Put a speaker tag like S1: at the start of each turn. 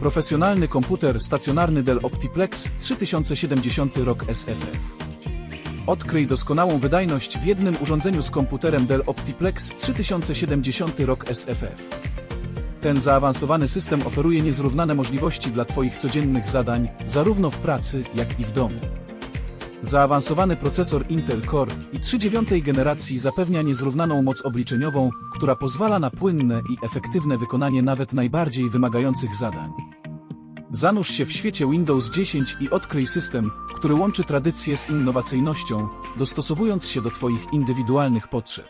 S1: Profesjonalny komputer stacjonarny Dell Optiplex 3070 rok SFF. Odkryj doskonałą wydajność w jednym urządzeniu z komputerem Dell Optiplex 3070 rok SFF. Ten zaawansowany system oferuje niezrównane możliwości dla Twoich codziennych zadań, zarówno w pracy, jak i w domu. Zaawansowany procesor Intel Core i generacji zapewnia niezrównaną moc obliczeniową, która pozwala na płynne i efektywne wykonanie nawet najbardziej wymagających zadań. Zanurz się w świecie Windows 10 i odkryj system, który łączy tradycję z innowacyjnością, dostosowując się do Twoich indywidualnych potrzeb.